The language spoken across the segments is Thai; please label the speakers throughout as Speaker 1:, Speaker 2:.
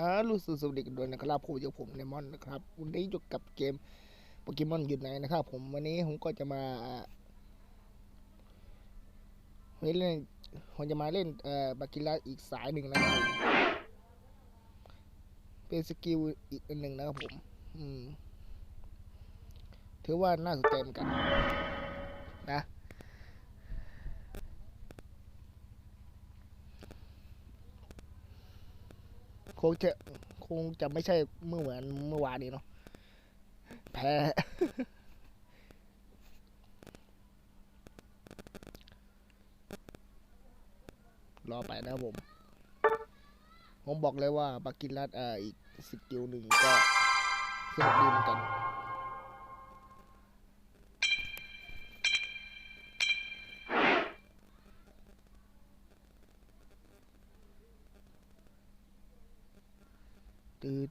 Speaker 1: อ่ารู้สึกสวัสดีกันด้วยนะครับผมอยู่ผมเลมอนนะครับวันนี้อยู่กับเกมโปเกมอนอยู่ไหนนะครับ ผมวันนี้ผมก็จะมาวันนี้เล่นผมจะมาเล่นเอ่อบากิล่าอีกสายหนึ่งนะครับเป็นสกิลอีกอันหนึ่งนะครับผม อืมถือว่าน่าสนใจเหมือนกัน คงจะคงจะไม่ใช่เมื่อเหมือนเมื่อวานนี้เนาะแพ้รอไปนะครับผม ผมบอกเลยว่าบากินรัดอ่าอีกสกิลหนึ่งก็สนุกดีเหมือนกัน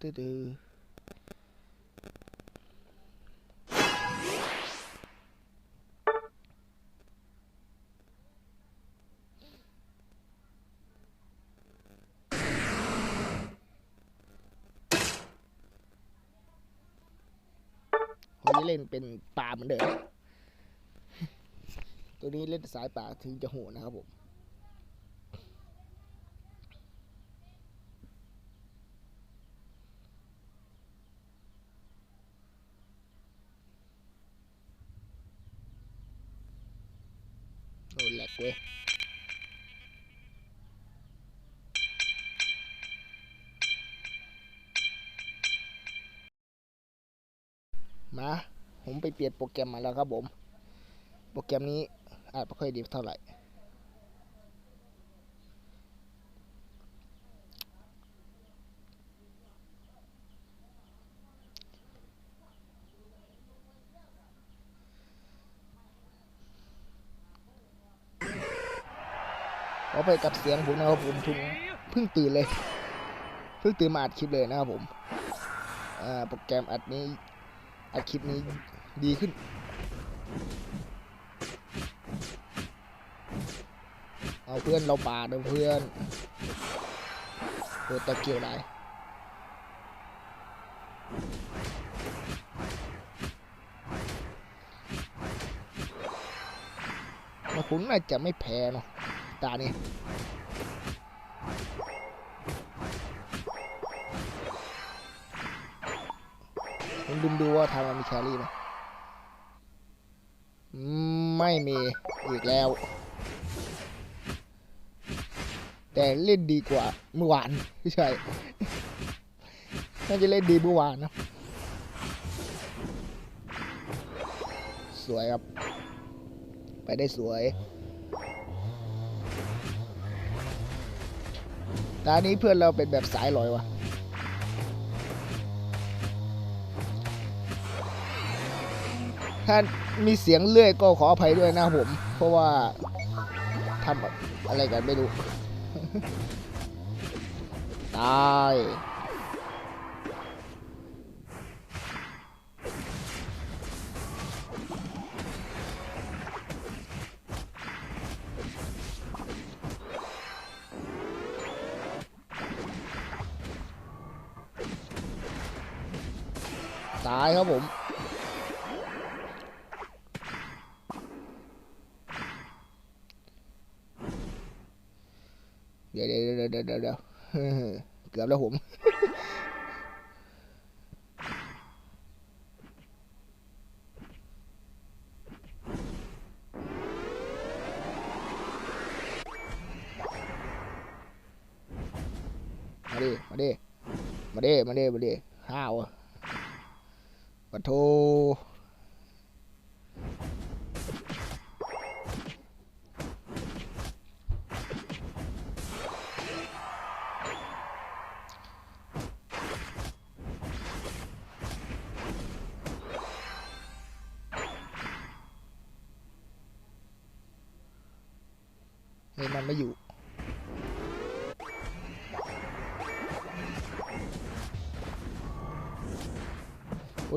Speaker 1: ตื้อตื้อผมจะเล่นเป็นป่าเหมือนเดิม ตัวนี้เล่นสายป่าถึงจะโหดนะครับผม มา ผมไปเปลี่ยนโปรแกรมมาแล้วครับผม โปรแกรมนี้อาจไม่ค่อยดีเท่าไหร่ ขอไปกับเสียงผมนะครับผมทุงเพิ่งตื่นเลย เพิ่งตื่นมาอัดคลิปเลยนะครับผมโปรแกรมอัดนี้ อัดคลิปนี้ดีขึ้น เอาเพื่อนเราปาด้อเพื่อนโอ้ตะเกียวได้มาคุณน่าจะไม่แพ้เนาะตานี่ ผมดูดูว่าทางมันมีแครี่ไหมไม่มีอีกแล้ว แต่เล่นดีกว่าเมื่อวานไม่ใช่น่าจะเล่นดีเมื่อวานนะสวยครับ ไปได้สวยตานี้เพื่อนเราเป็นแบบสายลอยวะ ถ้ามีเสียงเลื่อยก็ขออภัยด้วยนะผม เพราะว่าทำอะไรกันไม่รู้ ตายตายครับผม เดี๋ยวเดี๋ยวเดี๋ยวเดี๋ยวเกือบแล้วผม มาดิ มาดิ มาดิ มาดิ มาดิ ห้าวปะโท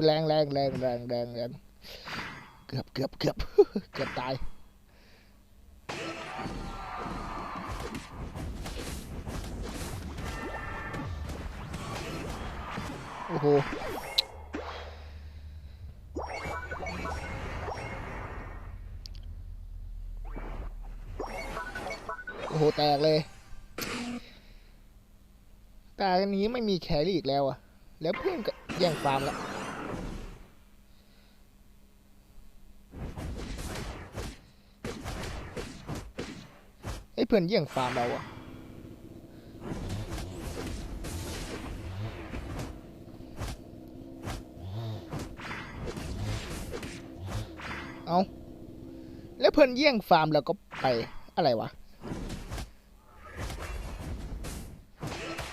Speaker 1: แรงแรงแรงแรงแรงแรงเกือบเกือบเกือบเกือบตายมโหโอ้โหแตกเลยแต่อันนี้ไม่มีแครี่อีกแล้วอะแล้วเพื่อนก็แย่งฟาร์มแล้ว ไอ้เพื่อนแย่งฟาร์มเราอะเอาแล้วเพื่อนแย่งฟาร์มเราก็ไปอะไรวะ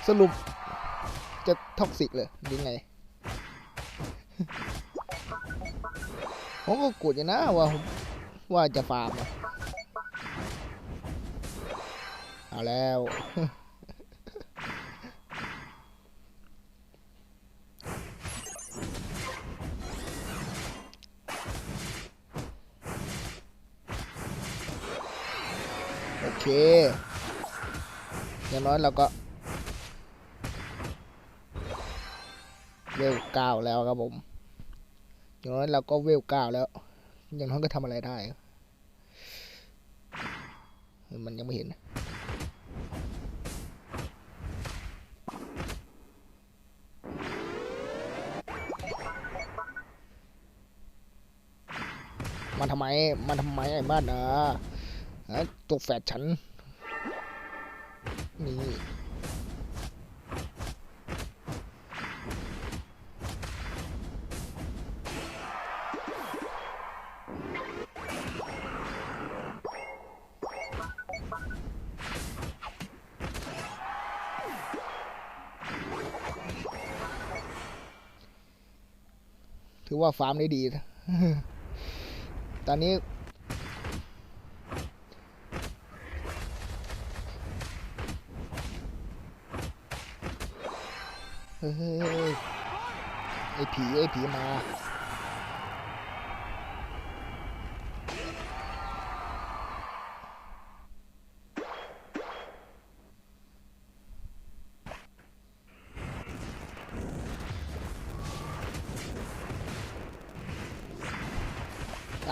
Speaker 1: สรุปจะท็อกซิกเลยหรือไงผมก็กดอยู่นะว่าว่าจะฟาร์มอะ เอาแล้ว โอเค อย่างน้อยเราก็เวลเก้าแล้วครับผม อย่างน้อยเราก็เวลเก้าแล้ว อย่างน้อยก็ทำอะไรได้ มันยังไม่เห็น มันทำไมมันทำไมไอ้บ้านนะฮะตัวแฝดฉัน นี่ถือว่าฟาร์มได้ดีนะ ตอนนี้ เฮ้ย ไอ้ผี ไอ้ผีมา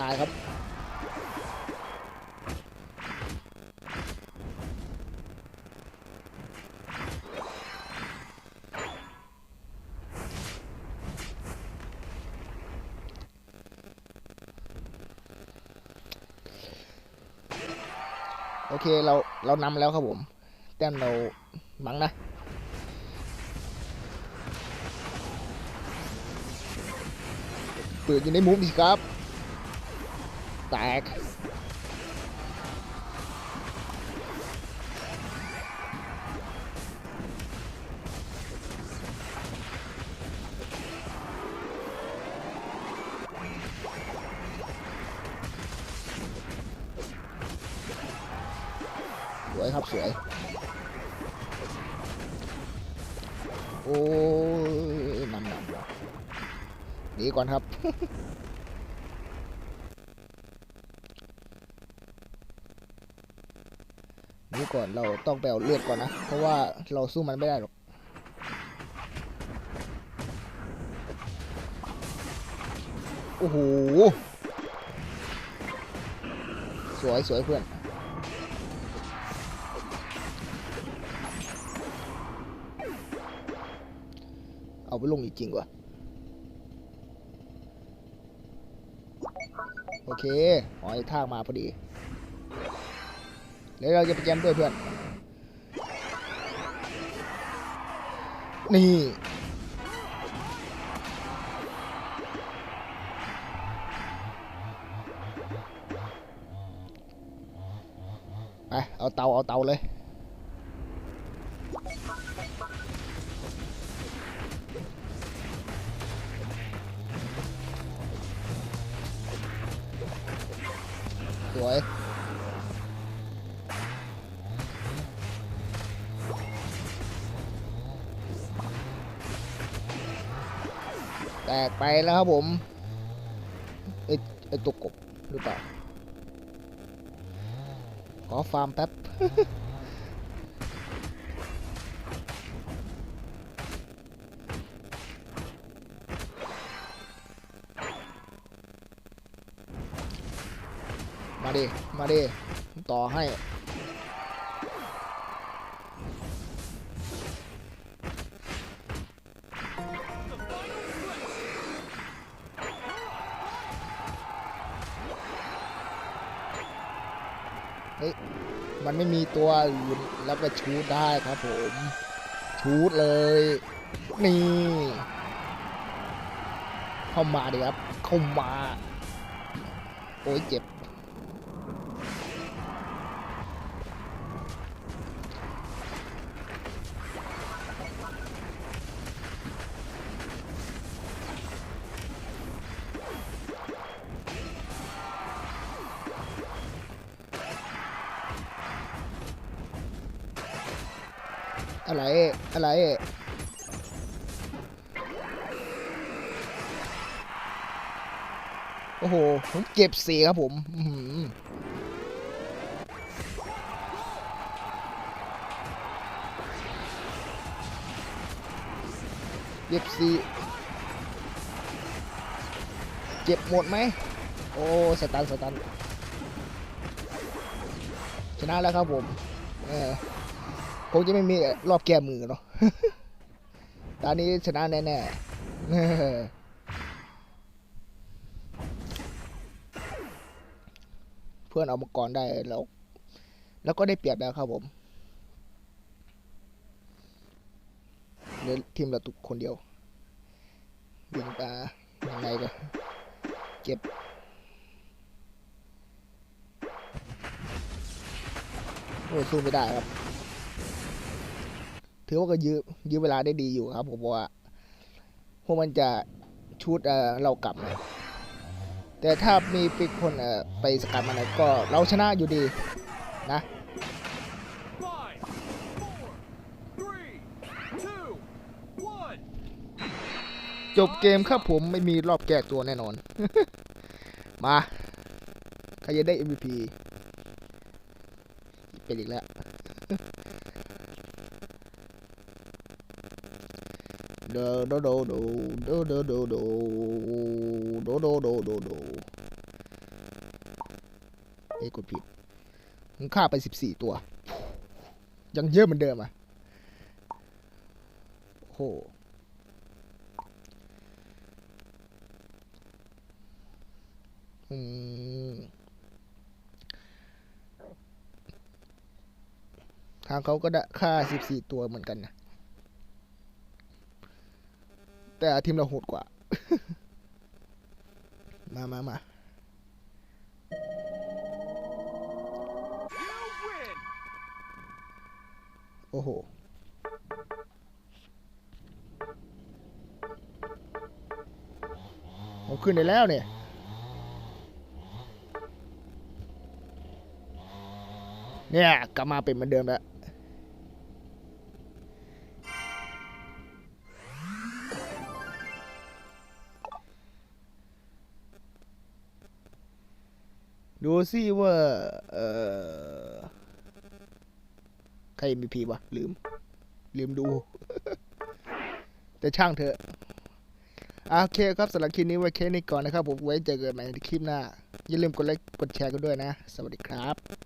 Speaker 1: ตายครับโอเคเราเรานำแล้วครับผม แต้มเรามังนะ เปิดอยู่ในมุมสิครับ แตกสวยครับสวย โอ้ยนำนำหนีก่อนครับ ก่อนเราต้องไปเอาเลือดก่อนนะ เพราะว่าเราสู้มันไม่ได้หรอกโอ้โหสวยสวยเพื่อนเอาไปลงอีกจริงว่ะโอเคหอยทากมาพอดี เดี๋ยวเราจะไปแจมด้วยเพื่อน นี่ไปเอาเตา เอาเตาเลย สวย กไปแล้วครับผมไอ้ไอ้ตักบหรือเปล่าขอฟาร์มแป๊บมาดิ มาดิ ต่อให้ ตัวอื่นแล้วก็ชูดได้ครับผม ชูดเลย นี่ เข้ามาดิครับ เข้ามา โอ้ยเจ็บ อะไร อะไร โอ้โห ผมเก็บสีครับผมเก็บสีเจ็บหมดไหม โอ้ สตัน สตัน ชนะแล้วครับผม เออ คงจะไม่มีรอบแก้มือเนาะตอนนี้ชนะแน่ๆเออเพื่อนเอามาก่อนได้แล้ว แล้วก็ได้เปรียบแล้วครับผมเหลือทีมเราตุกคนเดียวยิงตายังไงกันเก็บโอ้ยสู้ไม่ได้ครับ ถือว่าก็ยื้อยื้อเวลาได้ดีอยู่ครับ ผมว่าพวกมันจะชูดเออเรากลับ แต่ถ้ามีปีกคนเออไปสกัดมันนก็เราชนะอยู่ดีนะจบเกมครับผมไม่มีรอบแก้ตัวแน่นอน มาใครจะได้ MVP เป็นอีกแล้ว โดโดโดโดโดโดโดโดโดโดโดโดโดเอ้กดผิดผมฆ่าไปสิบสี่ตัว ยังเยอะเหมือนเดิมอะโอ้โหอืมทางเขาก็ได้ค่าสิบสี่ตัวเหมือนกันนะ แต่ทีมเราโหดกว่า มามามาโอ้โห ผมขึ้นได้แล้วเนี่ย เนี่ย กลับมาเป็นเหมือนเดิมแล้ว ดูสิว่า เออใคร MVP วะ ลืม ลืมดู แต่ช่างเถอะโอเคครับสำหรับคลิปนี้ไว้แค่นี้ก่อนนะครับ ผมไว้เจอกันใหม่ในคลิปหน้า อย่าลืมกดไลค์กดแชร์กันด้วยนะ สวัสดีครับ